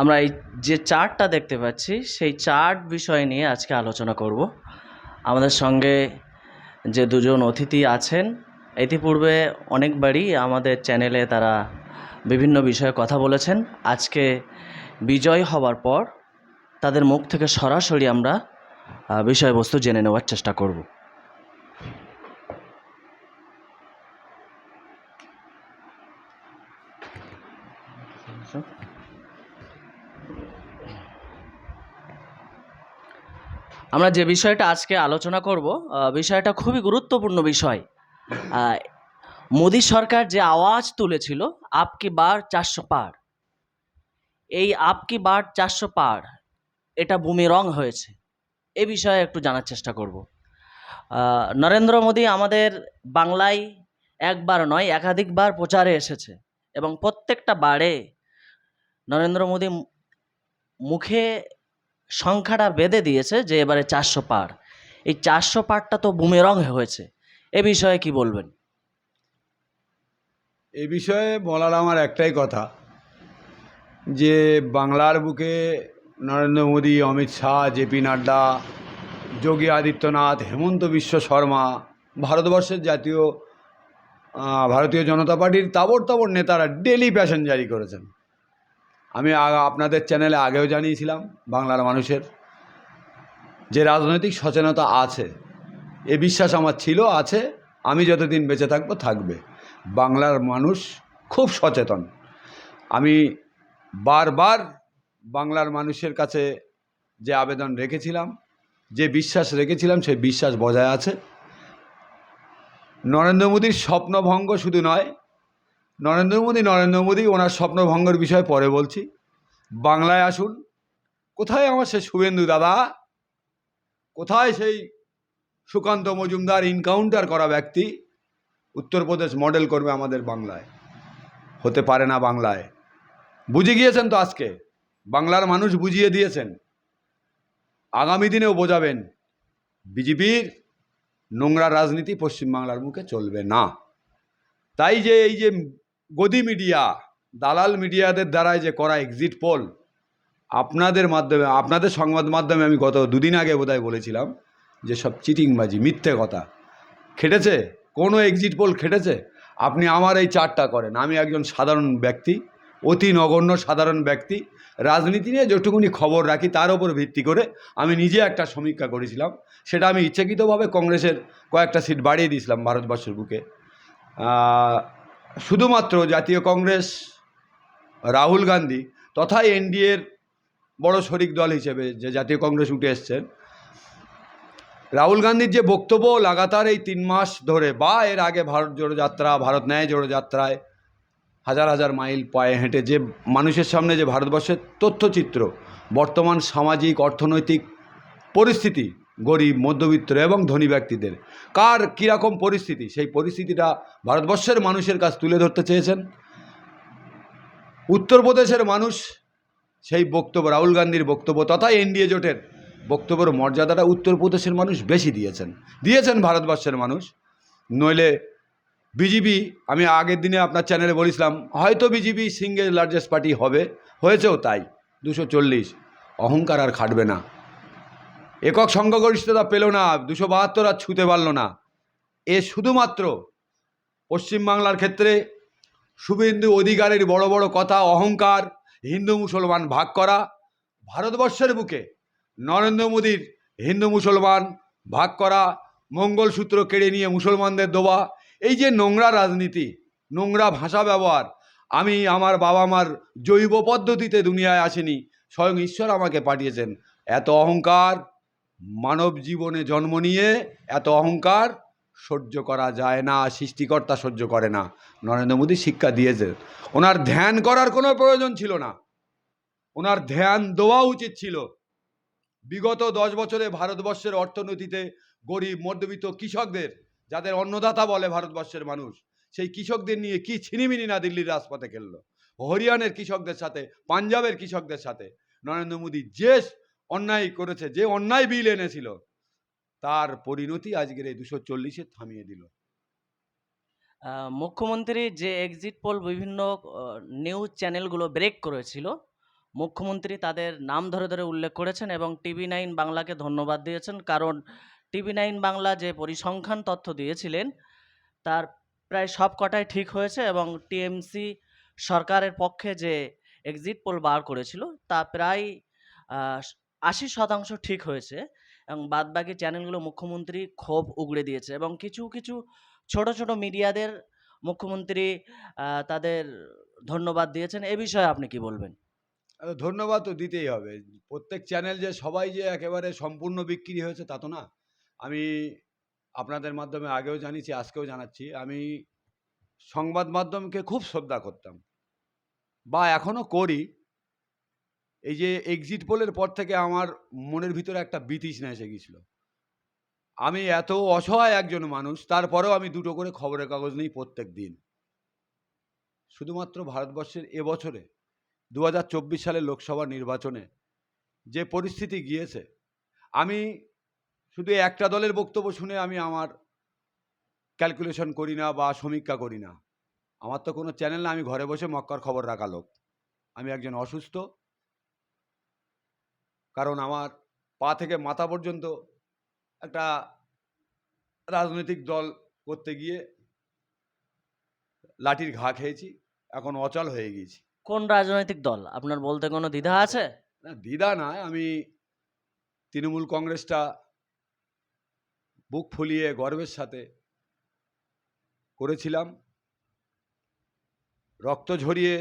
আমরা এই যে চার্টটা দেখতে পাচ্ছি, সেই চার্ট বিষয় নিয়ে আজকে আলোচনা করব। আমাদের সঙ্গে যে দুজন অতিথি আছেন, ইতিপূর্বে অনেকবারই আমাদের চ্যানেলে তারা বিভিন্ন বিষয়ে কথা বলেছেন। আজকে বিজয় হবার পর তাদের মুখ থেকে সরাসরি আমরা বিষয়বস্তু জেনে নেওয়ার চেষ্টা করব। আমরা যে বিষয়টা আজকে আলোচনা করব বিষয়টা খুবই গুরুত্বপূর্ণ বিষয়। মোদী সরকার যে আওয়াজ তুলেছিল আপকি বার চারশো পার। এই আপকি বার চারশো পার, এটা ভূমি রং হয়েছে। এ বিষয়ে একটু জানার চেষ্টা করব। নরেন্দ্র মোদী আমাদের বাংলায় একবার নয়, একাধিকবার প্রচারে এসেছে এবং প্রত্যেকটা বারে নরেন্দ্র মোদী মুখে সংখ্যাটা বেঁধে দিয়েছে যে এবারে চারশো পার। এই চারশো পারটা তো বুমেরং হয়েছে। এ বিষয়ে কি বলবেন? এ বিষয়ে বলার আমার একটাই কথা, যে বাংলার বুকে নরেন্দ্র মোদী, অমিত শাহ জেপি নাড্ডা, যোগী আদিত্যনাথ, হেমন্ত বিশ্ব শর্মা, ভারতবর্ষের জাতীয় ভারতীয় জনতা পার্টির তাবড় তাবড় নেতারা ডেলি প্যাশন জারি করেছেন। আমি আপনাদের চ্যানেলে আগেও জানিয়েছিলাম, বাংলার মানুষের, যে রাজনৈতিক সচেতনতা আছে, এ বিশ্বাস আমার ছিল, আছে, আমি যতদিন বেঁচে থাকব, থাকবে। বাংলার মানুষ খুব সচেতন। আমি বারবার বাংলার মানুষের কাছে যে আবেদন রেখেছিলাম, যে বিশ্বাস রেখেছিলাম, সেই বিশ্বাস বজায় আছে। নরেন্দ্র মোদীর স্বপ্নভঙ্গ শুধু নয় নরেন্দ্র মোদী নরেন্দ্র মোদী, ওনার স্বপ্নভঙ্গের বিষয়ে পরে বলছি। বাংলায় আসুন। কোথায় আমার সে শুভেন্দু দাদা? কোথায় সেই সুকান্ত মজুমদার ইনকাউন্টার করা ব্যক্তি? উত্তরপ্রদেশ মডেল করবে আমাদের বাংলায়। হতে পারে না বাংলায়। বুঝে গিয়েছেন তো আজকে? বাংলার মানুষ বুঝিয়ে দিয়েছেন। আগামী দিনেও বোঝাবেন, বিজেপির নোংরা রাজনীতি পশ্চিমবাংলার মুখে চলবে না। তাই যে এই যে গদি মিডিয়া, দালাল মিডিয়াদের দ্বারাই যে করা এক্সিট পোল আপনাদের মাধ্যমে, আপনাদের সংবাদ মাধ্যমে আমি গত দুদিন আগে বোধহয় বলেছিলাম যে সব চিটিংবাজি, মিথ্যে কথা। খেটেছে? কোনো এক্সিট পোল খেটেছে? আপনি আমার এই চারটা করেন। আমি একজন সাধারণ ব্যক্তি, অতি নগণ্য সাধারণ ব্যক্তি। রাজনীতি নিয়ে যেটুকুনি খবর রাখি তার ওপর ভিত্তি করে আমি নিজে একটা সমীক্ষা করেছিলাম। সেটা আমি ইচ্ছাকৃতভাবে কংগ্রেসের কয়েকটা সিট বাড়িয়ে দিয়েছিলাম ভারতবর্ষের বুকে। শুধুমাত্র জাতীয় কংগ্রেস, রাহুল গান্ধী তথা এনডিএর বড় শরিক দল হিসেবে যে জাতীয় কংগ্রেস উঠে এসছেন রাহুল গান্ধীর যে বক্তব্য লাগাতার এই তিন মাস ধরে বা এর আগে ভারত জোড়ো যাত্রা, ভারত ন্যায় জোড়ো যাত্রায় হাজার হাজার মাইল পায়ে হেঁটে যে মানুষের সামনে যে ভারতবর্ষের তথ্যচিত্র, বর্তমান সামাজিক, অর্থনৈতিক পরিস্থিতি গরিব, মধ্যবিত্ত এবং ধনী ব্যক্তিদের। কার কীরকম পরিস্থিতি? সেই পরিস্থিতিটা ভারতবর্ষের মানুষের কাছ তুলে ধরতে চেয়েছেন। উত্তরপ্রদেশের মানুষ সেই বক্তব্য, রাহুল গান্ধীর বক্তব্য তথা এনডিএ জোটের বক্তব্যের মর্যাদাটা উত্তরপ্রদেশের মানুষ বেশি দিয়েছেন। দিয়েছেন ভারতবর্ষের মানুষ। নইলে বিজেপি, আমি আগের দিনে আপনার চ্যানেলে বলেছিলাম, হয়তো বিজেপি সিঙ্গেল লার্জেস্ট পার্টি হবে, হয়েছেও তাই। দুশো চল্লিশ। অহংকার আর খাটবে না। একক সংখ্যাগরিষ্ঠতা পেল না, দুশো বাহাত্তর আর ছুতে পারল না। এ শুধুমাত্র পশ্চিমবাংলার ক্ষেত্রে শুভেন্দু অধিকারের বড় বড় কথা, অহংকার, হিন্দু মুসলমান ভাগ করা, ভারতবর্ষের বুকে নরেন্দ্র মোদীর হিন্দু মুসলমান ভাগ করা মঙ্গলসূত্র কেড়ে নিয়ে মুসলমানদের দেওয়া এই যে নোংরা রাজনীতি, নোংরা ভাষা ব্যবহার, আমি আমার বাবা মার জৈব পদ্ধতিতে দুনিয়ায় আসেনি, স্বয়ং ঈশ্বর আমাকে পাঠিয়েছেন। এত অহংকার মানব জীবনে জন্ম নিয়ে এত অহংকার সহ্য করা যায় না, সৃষ্টিকর্তা সহ্য করে না। নরেন্দ্র মোদী শিক্ষা দিয়েছে। ওনার ধ্যান করার কোনো প্রয়োজন ছিল না। ওনার ধ্যান দেওয়া উচিত ছিল। বিগত দশ বছরে ভারতবর্ষের অর্থনীতিতে গরিব, মধ্যবিত্ত কৃষকদের, যাদের অন্নদাতা বলে ভারতবর্ষের মানুষ, সেই কৃষকদের নিয়ে কি ছিনিমিনি না দিল্লির রাজপথে খেললো? হরিয়ানের কৃষকদের সাথে, পাঞ্জাবের কৃষকদের সাথে নরেন্দ্র মোদী যে অন্যায় করেছে, যে অন্যায় বিল এনেছিল, তার পরিণতি আজকের এই দুশো চল্লিশে থামিয়ে দিল। মুখ্যমন্ত্রী যে এক্সিট পোল বিভিন্ন নিউজ চ্যানেলগুলো ব্রেক করেছিল, মুখ্যমন্ত্রী তাদের নাম ধরে ধরে উল্লেখ করেছেন এবং টিভি নাইন বাংলাকে ধন্যবাদ দিয়েছেন, কারণ টিভি নাইন বাংলা যে পরিসংখ্যান তথ্য দিয়েছিলেন, তার প্রায় সব কটাই ঠিক হয়েছে এবং টিএমসি সরকারের পক্ষে যে এক্সিট পোল বার করেছিল, তা প্রায় আশি শতাংশ ঠিক হয়েছে এবং বাদবাকি চ্যানেলগুলো মুখ্যমন্ত্রী ক্ষোভ উগড়ে দিয়েছে এবং কিছু কিছু ছোট ছোট মিডিয়াদের মুখ্যমন্ত্রী তাদের ধন্যবাদ দিয়েছেন। এ বিষয়ে আপনি কি বলবেন? ধন্যবাদ তো দিতেই হবে। প্রত্যেক চ্যানেল যে সবাই যে একেবারে সম্পূর্ণ বিক্রি হয়েছে তা তো না। আমি আপনাদের মাধ্যমে আগেও জানিয়েছি, আজকেও জানাচ্ছি। আমি সংবাদ মাধ্যমকে খুব শ্রদ্ধা করতাম বা এখনও করি। এই যে এক্সিট পোলের পর থেকে আমার মনের ভিতরে একটা বিতৃষ্ণা এসে গিয়েছিল আমি এত অসহায় একজন মানুষ, তারপরেও আমি দুটো করে খবরের কাগজ নিই প্রত্যেক দিন। শুধুমাত্র ভারতবর্ষের এবছরে দু হাজার চব্বিশ সালের লোকসভা নির্বাচনে যে পরিস্থিতি গিয়েছে, আমি শুধু একটা দলের বক্তব্য শুনে আমি আমার ক্যালকুলেশন করি না বা সমীক্ষা করি না। আমার তো কোনো চ্যানেল না, আমি ঘরে বসে মক্কার খবর রাখা লোক। আমি একজন অসুস্থ কারণ আমার পা থেকে মাথা পর্যন্ত একটা রাজনৈতিক দল করতে গিয়ে লাঠির ঘা খেয়েছি এখন অচল হয়ে গিয়েছি। কোন রাজনৈতিক দল? আপনার বলতে কোনো দ্বিধা আছে? না দ্বিধা নয়। আমি তৃণমূল কংগ্রেসটা বুক ফুলিয়ে গর্বের সাথে করেছিলাম। রক্ত ঝরিয়ে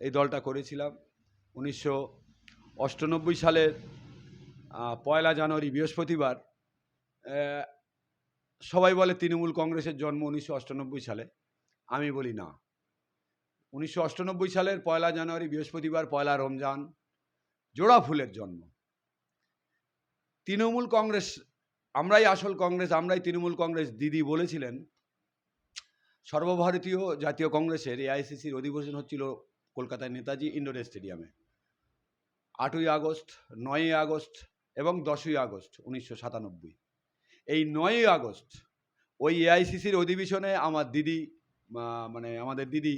এই দলটা করেছিলাম। উনিশশো অষ্টানব্বই সালের পয়লা জানুয়ারি, বৃহস্পতিবার সবাই বলে তৃণমূল কংগ্রেসের জন্ম উনিশশো অষ্টানব্বই সালে। আমি বলি না। উনিশশো অষ্টানব্বই সালের পয়লা জানুয়ারি, বৃহস্পতিবার, পয়লা রমজান, জোড়া ফুলের জন্ম। তৃণমূল কংগ্রেস, আমরাই আসল কংগ্রেস, আমরাই তৃণমূল কংগ্রেস দিদি বলেছিলেন, সর্বভারতীয় জাতীয় কংগ্রেসের এআইসিসির অধিবেশন হচ্ছিল কলকাতায় নেতাজি ইন্ডোর স্টেডিয়ামে। আটই আগস্ট, নয়ই আগস্ট এবং দশই আগস্ট উনিশশো সাতানব্বই। এই নয়ই আগস্ট ওই এআইসিসির অধিবেশনে আমার দিদি মানে আমাদের দিদি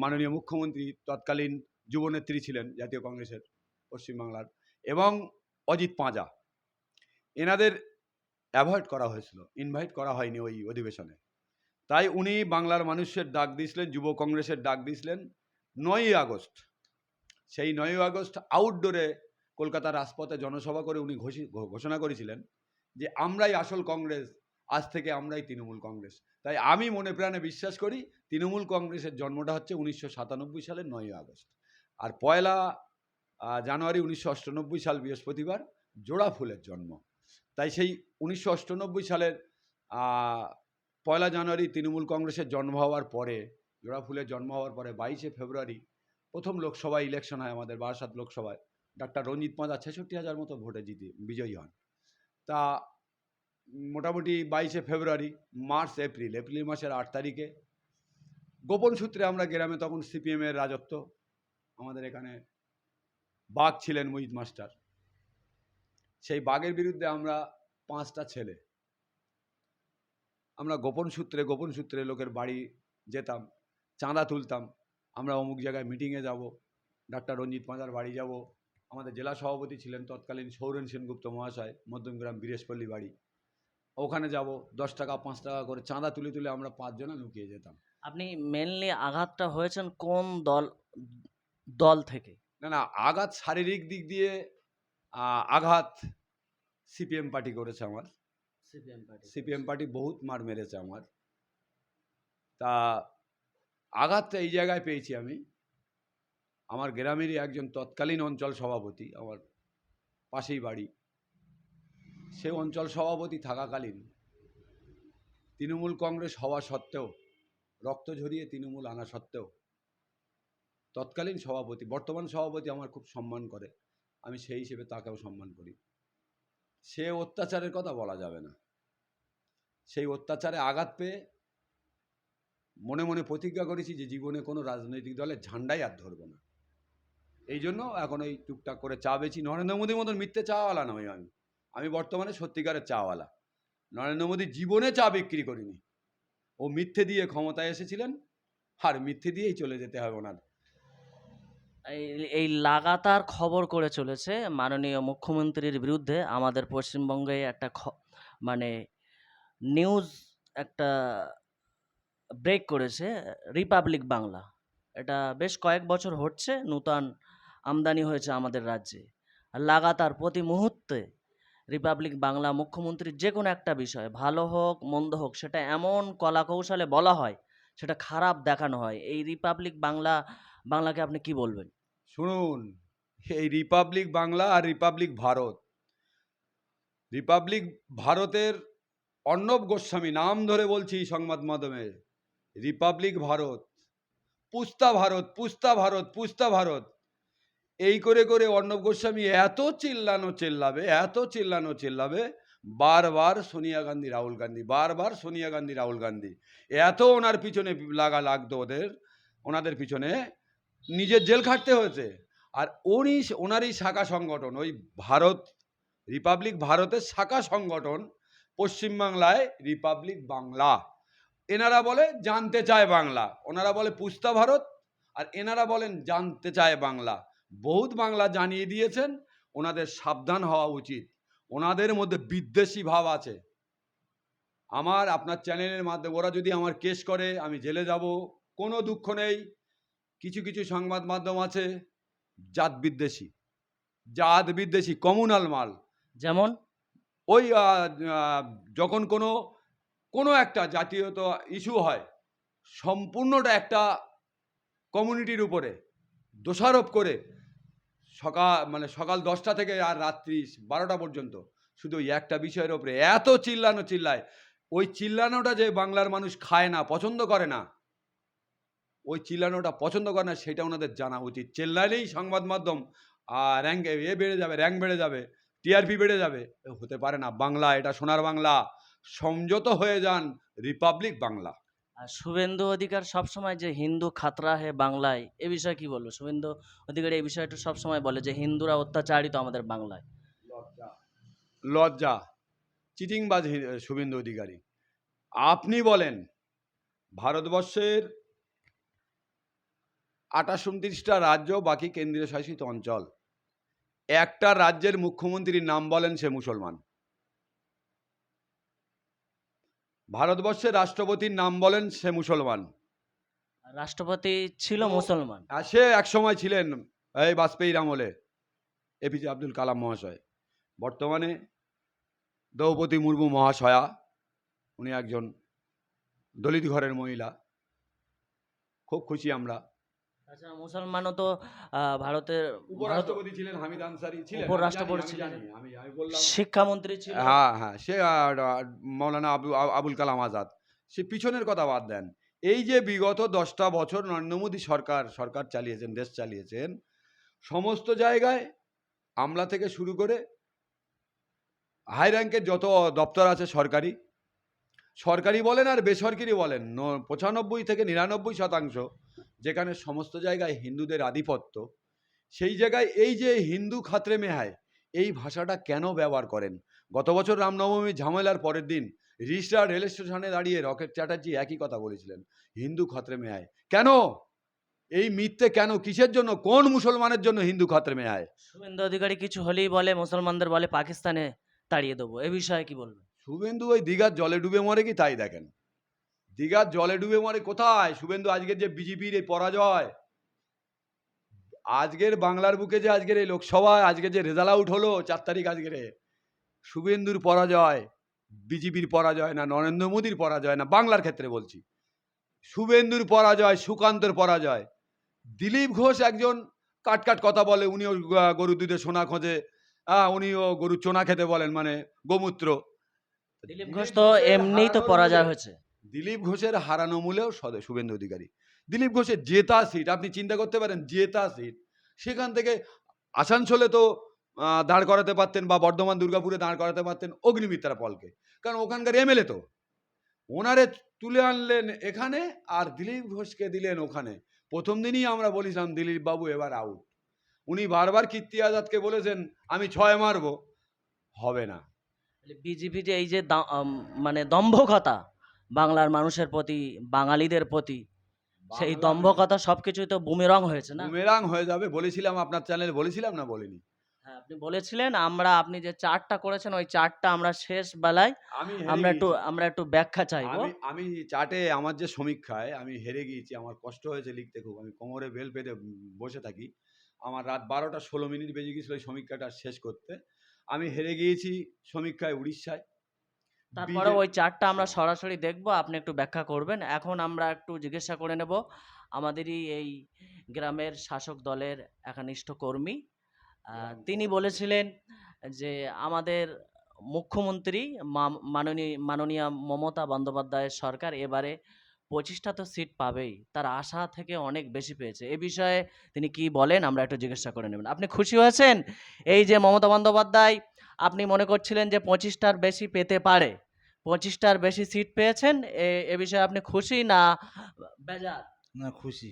মাননীয় মুখ্যমন্ত্রী তৎকালীন যুবনেত্রী ছিলেন জাতীয় কংগ্রেসের পশ্চিমবাংলার এবং অজিত পাঁজা। এনাদের অ্যাভয়েড করা হয়েছিল, ইনভাইট করা হয়নি ওই অধিবেশনে। তাই উনি বাংলার মানুষের ডাক দিয়েছিলেন, যুব কংগ্রেসের ডাক দিয়েছিলেন নয়ই আগস্ট। সেই নয়ই আগস্ট আউটডোরে কলকাতার রাজপথে জনসভা করে উনি ঘোষণা করেছিলেন যে আমরাই আসল কংগ্রেস, আজ থেকে আমরাই তৃণমূল কংগ্রেস। তাই আমি মনে প্রাণে বিশ্বাস করি তৃণমূল কংগ্রেসের জন্মটা হচ্ছে উনিশশো সাতানব্বই সালের নয়ই আগস্ট। আর পয়লা জানুয়ারি উনিশশো অষ্টানব্বই সাল বৃহস্পতিবার জোড়া ফুলের জন্ম। তাই সেই উনিশশো অষ্টানব্বই সালের পয়লা জানুয়ারি তৃণমূল কংগ্রেসের জন্ম হওয়ার পরে, জোড়া ফুলের জন্ম হওয়ার পরে বাইশে ফেব্রুয়ারি প্রথম লোকসভা ইলেকশন হয় আমাদের বারাসাত লোকসভায়। ডাক্তার রঞ্জিত পাঁজা ছেষট্টি হাজার মতো ভোটে জিতে, বিজয়ী হন। তা মোটামুটি বাইশে ফেব্রুয়ারি, মার্চ, এপ্রিল এপ্রিল মাসের আট তারিখে। গোপন সূত্রে আমরা গ্রামে তখন সিপিএমের রাজত্ব। আমাদের এখানে বাঘ ছিলেন মুহিত মাস্টার। সেই বাঘের বিরুদ্ধে আমরা পাঁচটা ছেলে। আমরা গোপন সূত্রে গোপন সূত্রে লোকের বাড়ি যেতাম, চাঁদা তুলতাম। আমরা অমুক জায়গায় মিটিংয়ে যাব ডাক্তার রঞ্জিত পাঁজার বাড়ি যাব। আমাদের জেলা সভাপতি ছিলেন তৎকালীন সৌরেন সেনগুপ্ত মহাশয় মধ্যমগ্রাম বীরেশপল্লী বাড়ি। ওখানে যাব দশ টাকা পাঁচ টাকা করে চাঁদা তুলে তুলে আমরা পাঁচজনে লুকিয়ে যেতাম। আপনি মেনলি আঘাতটা হয়েছেন কোন দল দল থেকে? না না আঘাত শারীরিক দিক দিয়ে আঘাত সিপিএম পার্টি করেছে আমার। সিপিএম পার্টি সিপিএম পার্টি বহুত মার মেরেছে আমার। তা আঘাতটা এই জায়গায় পেয়েছি আমি। আমার গ্রামেরই একজন তৎকালীন অঞ্চল সভাপতি, আমার পাশেই বাড়ি। সে অঞ্চল সভাপতি থাকাকালীন তৃণমূল কংগ্রেস হওয়া সত্ত্বেও, রক্ত ঝরিয়ে তৃণমূল আনা সত্ত্বেও, তৎকালীন সভাপতি, বর্তমান সভাপতি আমার খুব সম্মান করে। আমি সেই হিসেবে তাকেও সম্মান করি। সে অত্যাচারের কথা বলা যাবে না। সেই অত্যাচারে আঘাত পেয়ে মনে মনে প্রতিজ্ঞা করেছি যে জীবনে কোনো রাজনৈতিক দলের ঝান্ডাই আর ধরবো না। এই জন্য এখন এই টুকটাক করে চা বেচি। নরেন্দ্র মোদীর মতন মিথ্যে চাওয়ালা নয় আমি। আমি বর্তমানে সত্যিকারের চাওয়ালা। নরেন্দ্র মোদী জীবনে চা বিক্রি করিনি। ও মিথ্যে দিয়ে ক্ষমতায় এসেছিলেন। আর মিথ্যে দিয়েই চলে যেতে হবে ওনার। এই লাগাতার খবর করে চলেছে মাননীয় মুখ্যমন্ত্রীর বিরুদ্ধে আমাদের পশ্চিমবঙ্গে একটা মানে নিউজ একটা ব্রেক করেছে রিপাবলিক বাংলা। এটা বেশ কয়েক বছর হচ্ছে, নূতন আমদানি হয়েছে আমাদের রাজ্যে। আর লাগাতার প্রতি মুহূর্তে রিপাবলিক বাংলা মুখ্যমন্ত্রীর যে কোনো একটা বিষয়, ভালো হোক, মন্দ হোক, সেটা এমন কলা কৌশলে বলা হয়, সেটা খারাপ দেখানো হয়। এই রিপাবলিক বাংলা, বাংলাকে আপনি কি বলবেন? শুনুন, এই রিপাবলিক বাংলা আর রিপাবলিক ভারত। রিপাবলিক ভারতের অর্ণব গোস্বামী, নাম ধরে বলছি সংবাদ মাধ্যমে। রিপাবলিক ভারত পুস্তা ভারত পুস্তা ভারত পুস্তা ভারত এই করে করে অর্ণব গোস্বামী এত চিল্লানো চিল্লাবে, এত চিল্লানো চিল্লাবে, বারবার সোনিয়া গান্ধী, রাহুল গান্ধী, বারবার সোনিয়া গান্ধী, রাহুল গান্ধী। এত ওনার পিছনে লাগা লাগতো ওদের, ওনাদের পিছনে নিজের জেল খাটতে হয়েছে। আর উনি, ওনারই শাখা সংগঠন, ওই ভারত রিপাবলিক ভারতের শাখা সংগঠন, পশ্চিমবাংলায় রিপাবলিক বাংলা এনারা বলে জানতে চায় বাংলা। ওনারা বলে পুস্তা ভারত আর এনারা বলেন জানতে চায় বাংলা। বহুত বাংলা জানিয়ে দিয়েছেন ওনাদের সাবধান হওয়া উচিত। ওনাদের মধ্যে বিদ্বেষী ভাব আছে। আমার আপনার চ্যানেলের মাধ্যমে ওরা যদি আমার কেস করে আমি জেলে যাব কোনো দুঃখ নেই। কিছু কিছু সংবাদ মাধ্যম আছে জাত বিদ্বেষী। জাত বিদ্বেষী কমিউনাল মাল। যেমন? ওই যখন কোনো কোনো একটা জাতীয়ত ইস্যু হয়, সম্পূর্ণটা একটা কমিউনিটির উপরে দোষারোপ করে সকাল মানে সকাল দশটা থেকে আর রাত্রি বারোটা পর্যন্ত। শুধু ওই একটা বিষয়ের ওপরে এত চিল্লানো চিল্লায়, ওই চিল্লানোটা যে বাংলার মানুষ খায় না, পছন্দ করে না, ওই চিল্লানোটা পছন্দ করে না, সেটা ওনাদের জানা উচিত। চিল্লালেই সংবাদ মাধ্যম আর র্যাঙ্ক এ বেড়ে যাবে র্যাঙ্ক বেড়ে যাবে টিআরপি বেড়ে যাবে হতে পারে না। বাংলা, এটা সোনার বাংলা। সংযত হয়ে যান রিপাবলিক বাংলা। আর শুভেন্দু অধিকার সবসময় যে হিন্দু খাতরা হে বাংলায় এ বিষয়ে কি বলব? শুভেন্দু অধিকার এই বিষয়টা সবসময় বলে যে হিন্দুরা অত্যাচারিত আমাদের বাংলায়। লজ্জা। লজ্জা। চিটিংবাজ শুভেন্দু অধিকারী। আপনি বলেন ভারতবর্ষের আঠাশ উনত্রিশটা রাজ্য বাকি কেন্দ্রীয় শাসিত অঞ্চল। একটা রাজ্যের মুখ্যমন্ত্রীর নাম বলেন সে মুসলমান। ভারতবর্ষের রাষ্ট্রপতির নাম বলেন সে মুসলমান। রাষ্ট্রপতি ছিল মুসলমান। আর সে একসময় ছিলেন এই বাজপেয়ীর আমলে এপিজে আব্দুল কালাম মহাশয়। বর্তমানে দ্রৌপদী মুর্মু মহাশয়া উনি একজন দলিত ঘরের মহিলা। খুব খুশি আমরা। তাছাড়া মুসলমানও তো ভারতের উপরাষ্ট্রপতি ছিলেন হামিদ আনসারি ছিলেন। উপরাষ্ট্রপতি ছিলেন। আমি আমি বললাম শিক্ষামন্ত্রী ছিল হ্যাঁ হ্যাঁ সে মৌলানা আবু আবুল কালাম আজাদ। সে পিছনের কথা বাদ দেন। এই যে বিগত দশটা বছর নরেন্দ্র মোদী সরকার সরকার চালিয়েছেন দেশ চালিয়েছেন সমস্ত জায়গায় আমলা থেকে শুরু করে হাই র্যাঙ্কের যত দপ্তর আছে সরকারি সরকারি বলেন আর বেসরকারি বলেন পঁচানব্বই থেকে নিরানব্বই শতাংশ যেখানে সমস্ত জায়গায় হিন্দুদের আধিপত্য সেই জায়গায় এই যে হিন্দু খাতরে মেহায় এই ভাষাটা কেন ব্যবহার করেন? গত বছর রামনবমী ঝামেলার পরের দিন রিস্টার রেল স্টেশনে দাঁড়িয়ে রকেট চ্যাটার্জি একই কথা বলেছিলেন হিন্দু খাতরে মেহায়। কেন? এই মিথ্যে কেন? কিসের জন্য? কোন মুসলমানের জন্য হিন্দু খাতরে মেহায়? শুভেন্দু অধিকারী কিছু হলেই বলে মুসলমানদের বলে পাকিস্তানে তাড়িয়ে দেবো। এ বিষয়ে কি বলবেন? শুভেন্দু ওই দীঘার জলে ডুবে মরে কি তাই দেখেন? দীঘার জলে ডুবে মরে কোথায়? শুভেন্দু, আজকের যে বিজেপির এই পরাজয়, আজকের বাংলার বুকে যে আজকের এই লোকসভায় আজকে যে রেজাল্ট আউট হলো চার তারিখ আজকের, শুভেন্দুর পরাজয়, বিজেপির পরাজয় না নরেন্দ্র মোদীর পরাজয় না বাংলার ক্ষেত্রে বলছি, শুভেন্দুর পরাজয়, সুকান্তর পরাজয়, দিলীপ ঘোষ একজন কাট কাট কথা বলে, উনিও গরুর দুধে সোনা খোঁজে উনিও গরুর চোনা খেতে বলেন মানে গোমূত্র। দিলীপ ঘোষ তো এমনিই তো পরাজয় হয়েছে। দিলীপ ঘোষের হারানো মূলেও শুভেন্দু অধিকারী। দিলীপ ঘোষের জেতা সিট আপনি চিন্তা করতে পারেন, জেতা সিট সেখান থেকে আসানসোলে তো দাঁড় করাতে পারতেন বা বর্ধমান, দুর্গাপুরে দাঁড় করাতে পারতেন অগ্নিমিত্রা পলকে। কারণ ওখানকার এমএলএ তো। ওনারে তুলে আনলেন এখানে আর দিলীপ ঘোষকে দিলেন ওখানে। প্রথম দিনই আমরা বলেছিলাম, দিলীপ বাবু, এবার আউট উনি বারবার কীর্তি আজাদকে বলেছেন, আমি ছয় মারবো। হবে না। বিজেপি যে এই যে মানে দম্ভকতা বাংলার মানুষের প্রতি বাঙালিদের প্রতি সেই বাংলা- দম্ভকতা সবকিছুই তো বুমেরং হয়েছে না? বুমেরাং হয়ে যাবে বলেছিলাম আপনার চ্যানেলে বলেছিলাম না বলিনি? হ্যাঁ আপনি বলেছিলেন আমরা আপনি যে চার্টটা করেছেন ওই চার্টটা আমরা শেষ বেলায় আমি হেরে আমরা একটু আমরা একটু ব্যাখ্যা চাইব। আমি আমি চাটে আমার যে সমীক্ষায় আমি হেরে গিয়েছি আমার কষ্ট হয়েছে লিখতে খুব আমি কোমরে বেল পেতে বসে থাকি। আমার রাত বারোটা ষোলো মিনিট বেজে গিয়েছিল ওই সমীক্ষাটা শেষ করতে। আমি হেরে গিয়েছি সমীক্ষায় উড়িষ্যায়। তারপরে ওই চার্টটা আমরা সরাসরি দেখব আপনি একটু ব্যাখ্যা করবেন। এখন আমরা একটু জিজ্ঞাসা করে নেব আমাদেরই এই গ্রামের শাসক দলের একনিষ্ঠ কর্মী তিনি বলেছিলেন যে আমাদের মুখ্যমন্ত্রী মাননীয় মাননীয় মমতা বন্দ্যোপাধ্যায়ের সরকার এবারে পঁচিশটা তো সিট পাবেই তার আশা থেকে অনেক বেশি পেয়েছে। এ বিষয়ে তিনি কি বলেন আমরা একটু জিজ্ঞাসা করে নেবেন আপনি খুশি হয়েছেন? এই যে মমতা বন্দ্যোপাধ্যায় আপনি মনে করছিলেন যে পঁচিশটার বেশি পেতে পারে। পঁচিশটার বেশি সিট পেয়েছেন এ বিষয়ে আপনি খুশি না বেজার? না খুশি।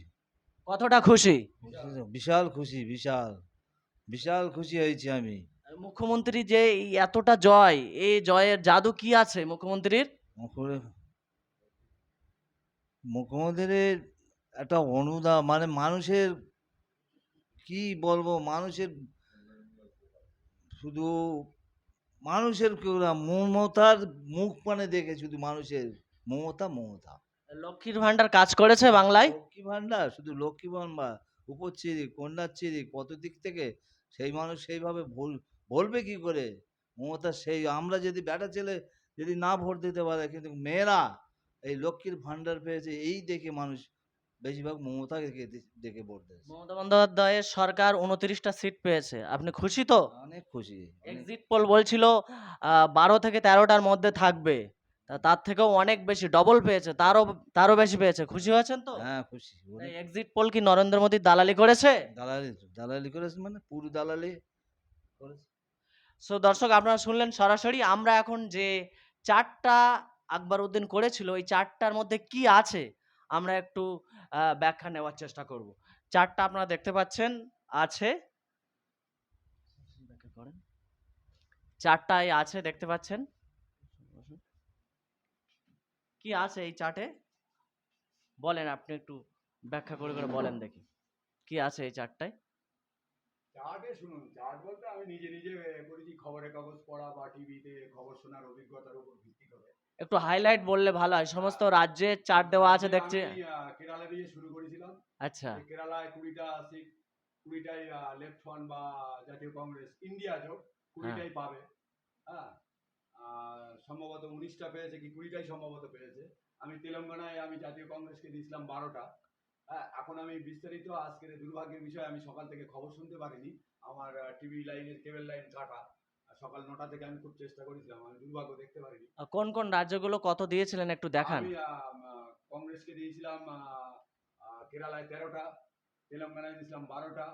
কতটা খুশি? বিশাল খুশি বিশাল। বিশাল খুশি হয়েছি আমি। মুখ্যমন্ত্রী যে এতটা জয় এই জয়ের জাদু কি আছে মুখ্যমন্ত্রীর? মুখ্যমন্ত্রীর একটা অনুদান মানে মানুষের কি বলব মানুষের শুধু মানুষের কেউ না মমতার মুখ মানে দেখে শুধু মানুষের মমতা মমতা। লক্ষ্মীর ভান্ডার কাজ করেছে বাংলায়? লক্ষ্মী ভান্ডার শুধু লক্ষ্মী ভান্ডার উপচিরি কন্যাচিরি কত দিক থেকে সেই মানুষ সেইভাবে ভুল বলবে কি করে? মমতা সেই আমরা যদি বেটা ছেলে যদি না ভোট দিতে পারে কিন্তু মেয়েরা এই লক্ষ্মীর ভান্ডার পেয়েছে এই দেখে মানুষ বেশিরভাগ মমতা দেখে দেখে ভোট দিয়েছে। মমতা বন্দ্যোপাধ্যায়ের সরকার উনত্রিশটা সিট পেয়েছে। আপনি খুশি তো? অনেক খুশি। অনেক- এক্সিট পোল বলছিল বারো থেকে তেরোটার মধ্যে থাকবে। তা তার থেকেও অনেক বেশি ডবল পেয়েছে তারও তারও বেশি পেয়েছে। খুশি হয়েছেন তো? হ্যাঁ খুশি। অনেক এক্সিট পোল কি নরেন্দ্র মোদী দালালি করেছে? দালালি দালালি করেছে মানে পুরো দালালি করেছে। সো দর্শক আপনারা শুনলেন সরাসরি। আমরা এখন যে চারটা আকবর উদ্দিন করেছিল ওই চারটার মধ্যে কি আছে? আমরা একটু ব্যাখ্যা নেওয়ার চেষ্টা করব। চারটা আপনারা দেখতে পাচ্ছেন আছে। চারটায় আছে দেখতে পাচ্ছেন। কি আছে এই চার্টে? বলেন আপনি একটু ব্যাখ্যা করে করে বলেন দেখি। কি আছে এই চারটায়? চার্টে শুনুন চার্ট বলতে আমি নিজে নিজে করেছি খবরের কাগজ পড়া বা টিভিতে খবর শোনার অভিজ্ঞতার উপর ভিত্তি করে। একটু হাইলাইট বললে ভালো হয় সমস্ত রাজ্যে চার্ট দেওয়া আছে দেখছি। আমি, কেরালা দিয়ে শুরু করেছিলাম। আচ্ছা। কেরালায় কুড়িটা সিট কুড়িটাই লেফট ফ্রন্ট বা জাতীয় কংগ্রেস ইন্ডিয়া জোট কুড়িটাই পাবে হ্যাঁ? সম্ভবত উনিশটা পেয়েছে কি কুড়িটাই সম্ভবত পেয়েছে। আমি তেলেঙ্গানায় আমি জাতীয় কংগ্রেসকে দিয়েছিলাম বারোটা। হ্যাঁ এখন আমি বিস্তারিত আজকের দুর্ভাগ্যের বিষয়ে আমি সকাল থেকে খবর শুনতে পারিনি। আমার টিভি লাইনের কেবল লাইন কাটা সকাল নটা থেকে আমি খুব চেষ্টা করেছিলাম আমি দুর্ভাগ্য দেখতে পারিনি। কোন কোন রাজ্যগুলো কত দিয়েছিলেন একটু দেখান। আমি কংগ্রেসকে দিয়েছিলাম কেরালায় তেরোটা তেলেঙ্গানায় দিয়েছিলাম বারোটা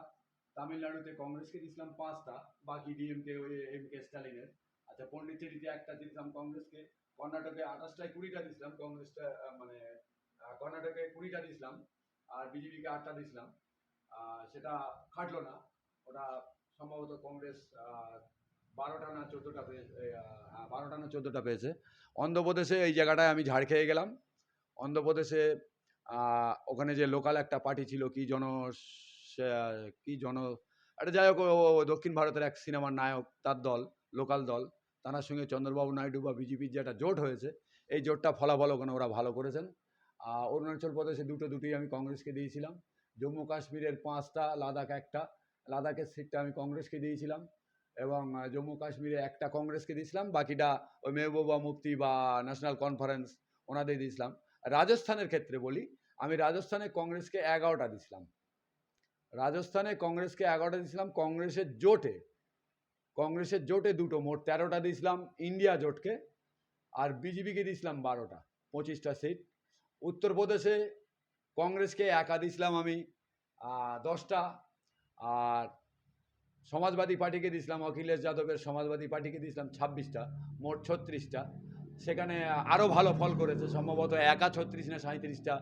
তামিলনাড়ুতে কংগ্রেসকে দিয়েছিলাম পাঁচটা বাকি ডিএমকে ওই এম কে স্টালিনের। আচ্ছা পন্ডিচেরিতে একটা দিয়েছিলাম কংগ্রেসকে কর্ণাটকে আঠাশটায় কুড়িটা দিয়েছিলাম কংগ্রেসটা মানে কর্ণাটকে কুড়িটা দিয়েছিলাম। আর বিজেপিকে আটটা দিয়েছিলাম। সেটা খাটলো না। ওটা সম্ভবত কংগ্রেস বারোটা না চোদ্দোটা পেয়েছে আহ, বারোটা না চোদ্দোটা পেয়েছে। অন্ধ্রপ্রদেশে এই জায়গাটায় আমি ঝাড় খেয়ে গেলাম। অন্ধ্রপ্রদেশে ওখানে যে লোকাল একটা পার্টি ছিল কি জন কি জন একটা যাই হোক দক্ষিণ ভারতের এক সিনেমার নায়ক তার দল লোকাল দল তার সঙ্গে চন্দ্রবাবু নাইডু বা বিজেপির যে একটা জোট হয়েছে এই জোটটা ফলাফল ওখানে ওরা ভালো করেছেন। অরুণাচল প্রদেশে দুটো দুটোই আমি কংগ্রেসকে দিয়েছিলাম। জম্মু কাশ্মীরের পাঁচটা, লাদাখ একটা। লাদাখের সিটটা আমি কংগ্রেসকে দিয়েছিলাম এবং জম্মু কাশ্মীরে একটা কংগ্রেসকে দিয়েছিলাম, বাকিটা ওই মেহবুবা মুফতি বা ন্যাশনাল কনফারেন্স ওনাদের দিয়েছিলাম। রাজস্থানের ক্ষেত্রে বলি, আমি রাজস্থানে কংগ্রেসকে এগারোটা দিয়েছিলাম। রাজস্থানে কংগ্রেসকে এগারোটা দিয়েছিলাম, কংগ্রেসের জোটে কংগ্রেসের জোটে দুটো, মোট তেরোটা দিয়েছিলাম, ইন্ডিয়া জোটকে, আর বিজেপিকে দিয়েছিলাম বারোটা, পঁচিশটা সিট। উত্তরপ্রদেশে কংগ্রেসকে একা দিয়েছিলাম আমি দশটা। আর সমাজবাদী পার্টিকে দিয়েছিলাম অখিলেশ যাদবের সমাজবাদী পার্টিকে দিয়েছিলাম ছাব্বিশটা, মোট ছত্রিশটা। সেখানে আরও ভালো ফল করেছে, সম্ভবত একা ছত্রিশ না সাঁত্রিশটা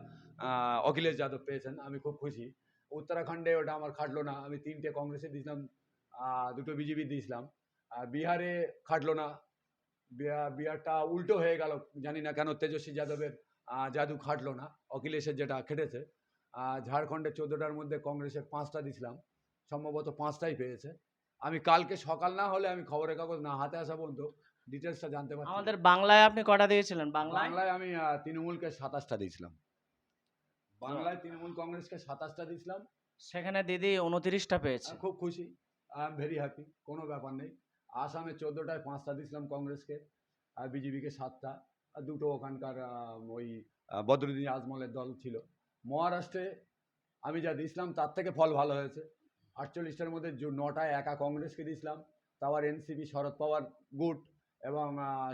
অখিলেশ যাদব পেয়েছেন, আমি খুব খুশি। উত্তরাখণ্ডে ওটা আমার খাটলো না, আমি তিনটে কংগ্রেসে দিয়েছিলাম দুটো বিজেপি দিয়েছিলাম আর বিহারে খাটলো না বিহার বিহারটা উল্টো হয়ে গেল, জানি না কেন তেজস্বী যাদবের জাদু খাটলো না। অখিলেশের যেটা খেটেছে আহ, ঝাড়খণ্ডে চোদ্দোটার মধ্যে কংগ্রেসের পাঁচটা দিছিলাম সম্ভবত পাঁচটাই পেয়েছে। আমি কালকে সকাল না হলে আমি খবরের কাগজ না হাতে আসা পর্যন্ত ডিটেলসটা জানতে পারছি আমাদের বাংলায় আপনি কটা দিয়েছিলেন? বাংলায়? বাংলায় আমি তৃণমূলকে সাতাশটা দিয়েছিলাম। বাংলায় তৃণমূল কংগ্রেসকে সাতাশটা দিয়েছিলাম। সেখানে দিদি উনত্রিশটা পেয়েছে। খুব খুশি। আই এম ভেরি হ্যাপি কোনো ব্যাপার নেই। আসামে চোদ্দোটায় পাঁচটা দিয়েছিলাম কংগ্রেসকে আর বিজেপিকে সাতটা। দুটো ওখানকার ওই বদরুদ্দিন আজমলের দল ছিল। মহারাষ্ট্রে আমি যা দিয়েছিলাম তার থেকে ফল ভালো হয়েছে। আটচল্লিশটার মধ্যে নটায় একা কংগ্রেসকে দিয়েছিলাম তারপর এনসিপি শরদ পাওয়ার গুট এবং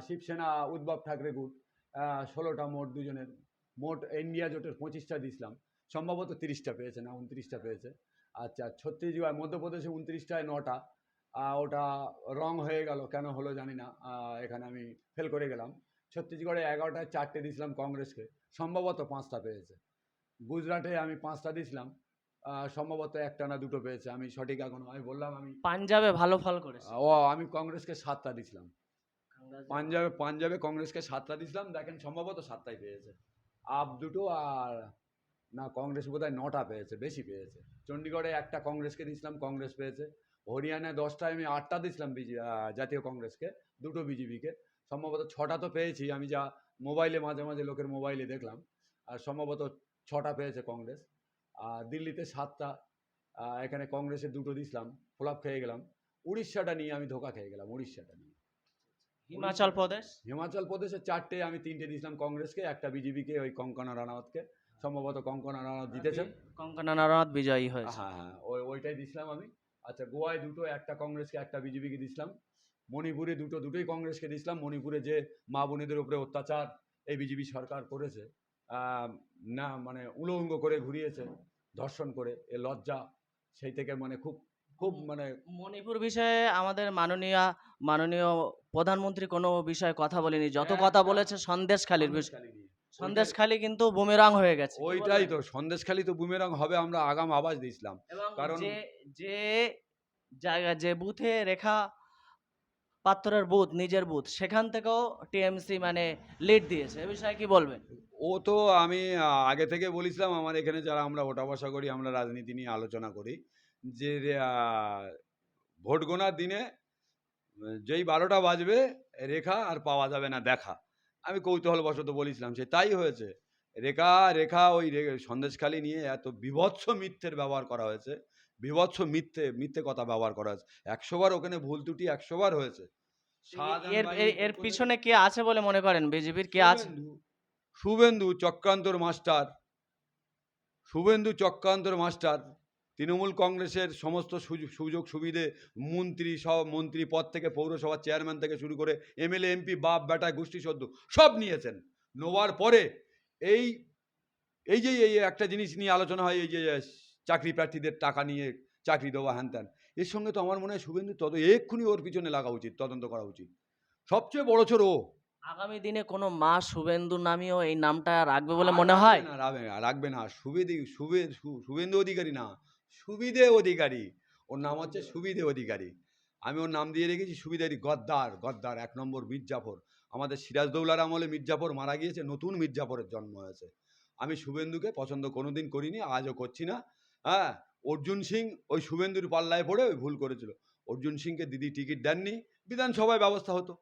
শিবসেনা উদ্ভব ঠাকরে গুট। ষোলোটা মোট দুজনের। মোট ইন্ডিয়া জোটের পঁচিশটা দিয়েছিলাম সম্ভবত তিরিশটা পেয়েছে না, উনত্রিশটা পেয়েছে। আচ্ছা ছত্তিশগড় মধ্যপ্রদেশে উনত্রিশটায় নটা। ওটা রং হয়ে গেল, কেন হলো জানি না। এখানে আমি ফেল করে গেলাম। ছত্তিশগড়ে এগারোটায় চারটে দিয়েছিলাম কংগ্রেসকে। সম্ভবত পাঁচটা পেয়েছে। গুজরাটে আমি পাঁচটা দিয়েছিলাম। সম্ভবত একটা না দুটো পেয়েছে। আমি সঠিক এখন আমি বললাম আমি পাঞ্জাবে ভালো ফল করেছে। ও আমি কংগ্রেসকে সাতটা দিয়েছিলাম। পাঞ্জাবে পাঞ্জাবে কংগ্রেসকে সাতটা দিয়েছিলাম। দেখেন সম্ভবত সাতটাই পেয়েছে। আপ দুটো আর না কংগ্রেস বোধহয় নটা পেয়েছে বেশি পেয়েছে। চণ্ডীগড়ে একটা কংগ্রেসকে দিয়েছিলাম কংগ্রেস পেয়েছে। হরিয়ানায় দশটায় আমি আটটা দিয়েছিলাম বিজে জাতীয় কংগ্রেসকে দুটো বিজেপিকে। সম্ভবত ছটা তো পেয়েছি আমি যা মোবাইলে মাঝে মাঝে লোকের মোবাইলে দেখলাম আর সম্ভবত ছটা পেয়েছে কংগ্রেস আর দিল্লিতে সাতটা এখানে কংগ্রেসের দুটো দিছিলাম ফ্লপ খেয়ে গেলাম উড়িষ্যাটা নিয়ে আমি ধোকা খেয়ে গেলাম উড়িষ্যাটা নিয়ে। হিমাচল প্রদেশ? হিমাচল প্রদেশে চারটে আমি তিনটে দিয়েছিলাম কংগ্রেসকে একটা বিজেপিকে ওই কঙ্কনা রানাওয়াতকে সম্ভবত কঙ্কনা রানাওয়াত জিতেছেন কঙ্কনা নারায়ণ বিজয়ী হয়েছে। হ্যাঁ হ্যাঁ ওই ওইটাই দিয়েছিলাম আমি। আচ্ছা গোয়ায় দুটো একটা কংগ্রেসকে একটা বিজেপিকে দিয়েছিলাম মণিপুরে দুটো দুটোই কংগ্রেসকে দিয়েছিলাম। মণিপুরে যে মা বোনেদের উপরে অত্যাচার এই বিজেপি সরকার করেছে না মানে উলঙ্গ করে ঘুরিয়েছে ধর্ষণ করে এ লজ্জা সেই থেকে মানে খুব খুব মানে মণিপুর বিষয়ে আমাদের মাননীয় মাননীয় প্রধানমন্ত্রী কোনো বিষয়ে কথা বলেনি। যত কথা বলেছে সন্দেশখালীর বিষয়। সন্দেশখালী কিন্তু বুমেরাং হয়ে গেছে। ওইটাই? তো সন্দেশখালী তো বুমেরাং হবে আমরা আগাম আওয়াজ দিয়েছিলাম। কারণ- যে যে জায়গা যে বুথে রেখা পাত্রের বুথ, নিজের বুথ, সেখান থেকেও টিএমসি মানে লিড দিয়েছে। এ বিষয়ে কি বলবেন? ও তো আমি আগে থেকে বলেছিলাম, আমার এখানে যারা আমরা ওঠা বসা করি, আমরা রাজনীতি নিয়ে আলোচনা করি। যে ভোট গোনার দিনে, যেই বারোটা বাজবে, রেখা আর পাওয়া যাবে না দেখা। আমি কৌতূহলবশত বলেছিলাম, সে তাই হয়েছে। রেখা রেখা ওই সন্দেশখালী নিয়ে এত বিভৎস মিথ্যের ব্যবহার করা হয়েছে। বিভৎস মিথ্যে মিথ্যে কথা ব্যবহার করা হয়েছে। একশোবার ওখানে ভুল ত্রুটি একশোবার হয়েছে। এর এর- পিছনে কে আছে বলে মনে করেন? বিজেপির কে আছে? শুভেন্দু। চক্রান্তর মাস্টার। শুভেন্দু চক্রান্তর মাস্টার। তৃণমূল কংগ্রেসের সমস্ত সুযোগ সুযোগ সুবিধে মন্ত্রী সব মন্ত্রী পদ থেকে পৌরসভার চেয়ারম্যান থেকে শুরু করে এমএলএ এমপি বাপ বেটা গোষ্ঠী সদ্য সব নিয়েছেন। নেওয়ার পরে এই এই যে এই একটা জিনিস নিয়ে আলোচনা হয় এই যে চাকরি প্রার্থীদের টাকা নিয়ে চাকরি দেওয়া হ্যান ত্যান। এর সঙ্গে তো আমার মনে হয় শুভেন্দু তত এক্ষুনি ওর পিছনে লাগা উচিত তদন্ত করা উচিত। সবচেয়ে বড় চোর ও। আগামী দিনে কোনো মা শুভেন্দু নামীয় এই নামটা রাখবে বলে মনে হয়? না, রাখবে না রাখবে না। সুবিধে শুভে শুভেন্দু অধিকারী না সুবিধে অধিকারী। ওর নাম হচ্ছে সুবিধে অধিকারী। আমি ওর নাম দিয়ে রেখেছি সুবিধারি গদ্দার গদ্দার এক নম্বর মির্জাফর। আমাদের সিরাজদৌলার আমলে মির্জাফর মারা গিয়েছে নতুন মির্জাফরের জন্ম হয়েছে। আমি শুভেন্দুকে পছন্দ কোনোদিন করিনি আজও করছি না। হ্যাঁ অর্জুন সিং ওই শুভেন্দুর পাল্লায় পড়ে ওই ভুল করেছিল। অর্জুন সিংকে দিদি টিকিট দেননি বিধানসভায় ব্যবস্থা হতো।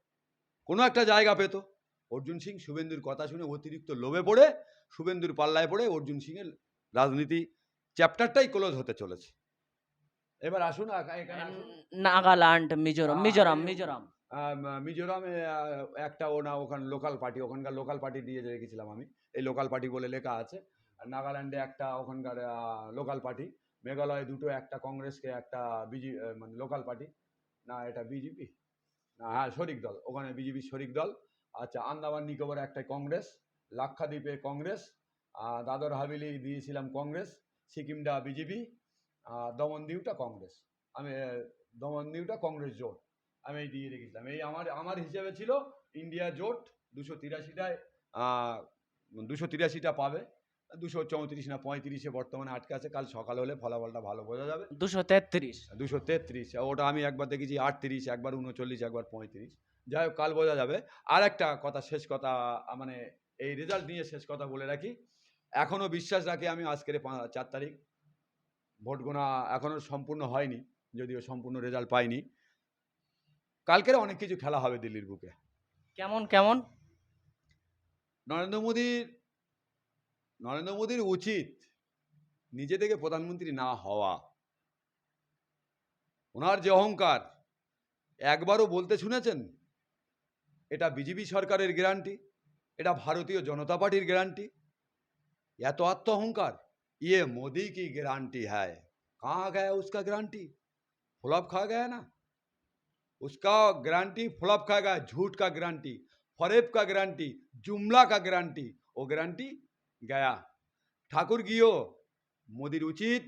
কোনো একটা জায়গা পেত। অর্জুন সিং শুভেন্দুর কথা শুনে অতিরিক্ত লোভে পড়ে শুভেন্দুর পাল্লায় পড়ে অর্জুন সিংয়ের রাজনীতি চ্যাপ্টারটাই ক্লোজ হতে চলেছে। এবার আসুন। নাগাল্যান্ড মিজোরাম মিজোরাম মিজোরাম। মিজোরামে একটা ও না ওখানে লোকাল পার্টি ওখানকার লোকাল পার্টি দিয়ে রেখেছিলাম আমি। এই লোকাল পার্টি বলে লেখা আছে। নাগাল্যান্ডে একটা ওখানকার লোকাল পার্টি মেঘালয়ে দুটো একটা কংগ্রেসকে একটা বিজি মানে লোকাল পার্টি না এটা বিজেপি না হ্যাঁ শরিক দল ওখানে বিজেপির শরিক দল আচ্ছা আন্দামান নিকোবরে একটা কংগ্রেস লাক্ষাদ্বীপে কংগ্রেস দাদর হাভেলি দিয়েছিলাম কংগ্রেস সিকিমটা বিজেপি দমনদিউটা কংগ্রেস আমি আহ, দমনদিউটা কংগ্রেস জোট আমি এই দিয়ে রেখেছিলাম এই আমার আমার হিসেবে ছিল ইন্ডিয়া জোট দুশো তিরাশিটায় দুশো তিরাশিটা পাবে দুশো চৌত্রিশ না পঁয়ত্রিশে বর্তমানে আটকে আছে কাল সকাল হলে ফলাফলটা ভালো বোঝা যাবে। দুশো তেত্রিশ। দুশো তেত্রিশ ওটা আমি একবার দেখেছি আটত্রিশ একবার উনচল্লিশ একবার পঁয়ত্রিশ। যাই হোক কাল বোঝা যাবে। আর একটা কথা শেষ কথা মানে এই রেজাল্ট নিয়ে শেষ কথা বলে রাখি। এখনও বিশ্বাস রাখি আমি আজকের চার তারিখ। ভোট গোনা এখনও সম্পূর্ণ হয়নি যদিও সম্পূর্ণ রেজাল্ট পাইনি। কালকের অনেক কিছু খেলা হবে দিল্লির বুকে। কেমন কেমন? নরেন্দ্র মোদীর নরেন্দ্র মোদীর উচিত নিজে থেকে প্রধানমন্ত্রী না হওয়া ওনার যে অহংকার একবারও বলতে শুনেছেন এটা বিজেপি সরকারের গ্যারান্টি এটা ভারতীয় জনতা পার্টির গ্যারান্টি এত আত্ম অহংকার ये मोदी की गारंटी है कहाँ गया उसका गारंटी फ्लॉप खा गया ना उसका गारंटी फ्लॉप खा गया झूठ का गारंटी फरेब का गारंटी जुमला का गारंटी वो गारंटी गया ঠাকুর গিয়েও মোদির উচিত,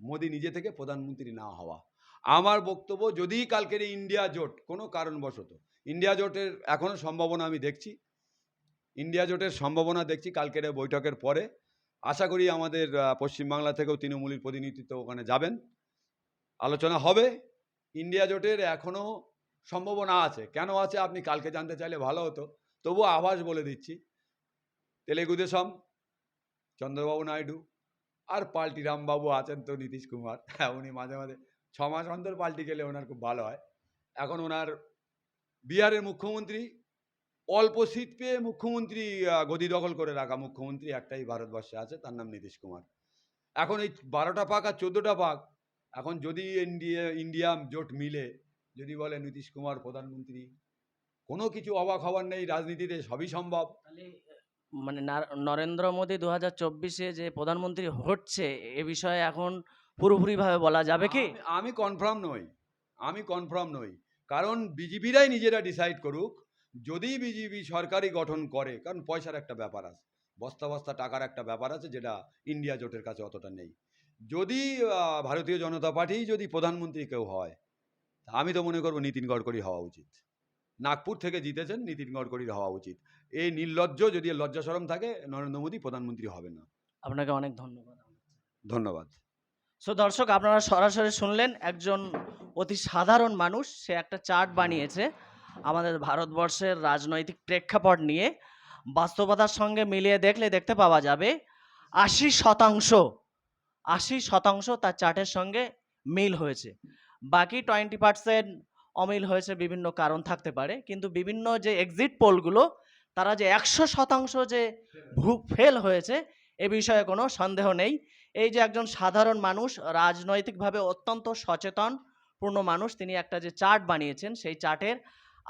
মোদি নিজে থেকে প্রধানমন্ত্রী না হওয়া। আমার বক্তব্য, যদি কালকের ইন্ডিয়া জোট, কোনো কারণবশত, ইন্ডিয়া জোটের এখনও সম্ভাবনা আমি দেখছি, ইন্ডিয়া জোটের সম্ভাবনা দেখছি কালকের বৈঠকের পরে। আশা করি আমাদের পশ্চিমবাংলা থেকেও তৃণমূলের প্রতিনিধিত্ব ওখানে যাবেন। আলোচনা হবে। ইন্ডিয়া জোটের এখনও সম্ভাবনা আছে। কেন আছে আপনি কালকে জানতে চাইলে ভালো হতো। তবুও আভাস বলে দিচ্ছি। তেলেগু দেশম চন্দ্রবাবু নাইডু আর পাল্টি রামবাবু আছেন তো নীতিশ কুমার। হ্যাঁ উনি মাঝে মাঝে ছ মাস অন্তর পাল্টি গেলে ওনার খুব ভালো হয়। এখন ওনার বিহারের মুখ্যমন্ত্রী, অল্প সিট পেয়ে মুখ্যমন্ত্রী গদি দখল করে রাখা মুখ্যমন্ত্রী একটাই ভারতবর্ষে আছে, তার নাম নীতিশ কুমার। এখন এই বারোটা পাক আর চোদ্দোটা পাক, এখন যদি ইন্ডিয়া ইন্ডিয়া জোট মিলে, যদি বলে নীতিশ কুমার প্রধানমন্ত্রী, কোনো কিছু অবাক হওয়ার নেই, রাজনীতিতে সবই সম্ভব। মানে নরেন্দ্র মোদী দু হাজার চব্বিশে যে প্রধানমন্ত্রী হচ্ছে, এ বিষয়ে এখন পুরোপুরিভাবে বলা যাবে কি? আমি- কনফার্ম নই। আমি কনফার্ম নই। কারণ বিজেপিরাই নিজেরা ডিসাইড করুক, যদি বিজেপি সরকারি গঠন করে, কারণ পয়সার একটা ব্যাপার আছে, বস্তা বস্তা টাকার একটা ব্যাপার আছে যেটা ইন্ডিয়া জোটের কাছে অতটা নেই। যদি ভারতীয় জনতা পার্টি যদি প্রধানমন্ত্রী কেউ হয়, আমি তো মনে করব নীতিন গডকরি হওয়া উচিত। নাগপুর থেকে জিতেছেন নীতিন গডকরির হওয়া উচিত। এই নির্লজ্জ যদি লজ্জা সরম থাকে নরেন্দ্র মোদী প্রধানমন্ত্রী হবে না। আপনাকে অনেক ধন্যবাদ। ধন্যবাদ। সো দর্শক আপনারা সরাসরি শুনলেন একজন অতি সাধারণ মানুষ সে একটা চার্ট বানিয়েছে আমাদের ভারতবর্ষের রাজনৈতিক প্রেক্ষাপট নিয়ে। বাস্তবতার সঙ্গে মিলিয়ে দেখলে দেখতে পাওয়া যাবে আশি শতাংশ আশি শতাংশ তার চার্টের সঙ্গে মিল হয়েছে। বাকি টোয়েন্টি পার্সেন্ট অমিল হয়েছে বিভিন্ন কারণ থাকতে পারে কিন্তু বিভিন্ন যে এক্সিট পোলগুলো তারা যে একশো শতাংশ যে ভু ফেল হয়েছে, এ বিষয়ে কোনো সন্দেহ নেই। এই যে একজন সাধারণ মানুষ, রাজনৈতিকভাবে অত্যন্ত সচেতন, পূর্ণ মানুষ, তিনি একটা যে চার্ট বানিয়েছেন, সেই চার্টের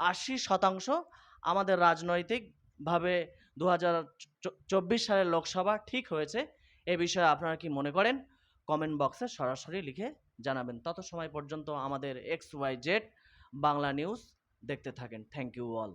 আশি শতাংশ আমাদের রাজনৈতিকভাবে দু হাজার চব্বিশ সালের লোকসভা ঠিক হয়েছে। এ বিষয়ে আপনারা কি মনে করেন? কমেন্ট বক্সে সরাসরি লিখে জানাবেন। তত সময় পর্যন্ত আমাদের X Y Z Bangla news দেখতে থাকেন। Thank you all.